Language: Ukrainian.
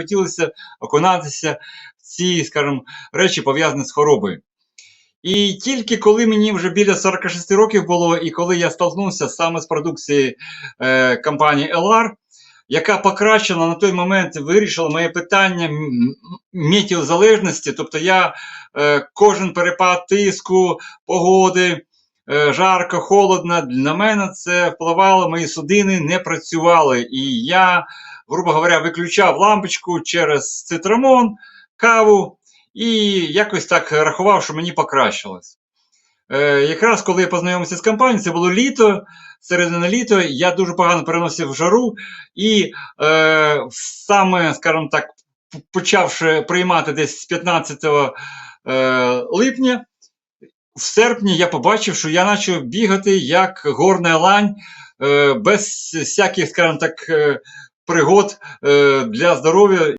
хотілося окунатися в ці, скажімо, речі, пов'язані з хворобою. І тільки коли мені вже біля 46 років було, і коли я столкнувся саме з продукцією е, компанії LR, яка покращила на той момент вирішила моє питання метеозалежності. Тобто я е, кожен перепад тиску, погоди, е, жарко, холодно, на мене це впливало, мої судини не працювали. І я, грубо говоря, виключав лампочку через цитрамон, каву і якось так рахував, що мені покращилось. Е, якраз коли я познайомився з компанією, це було літо, середина літа, я дуже погано переносив жару, і е, саме, скажімо так, почавши приймати десь з 15 е, липня, в серпні я побачив, що я почав бігати як горна лань, е, без всяких, скажімо так, е, пригод е, для здоров'я.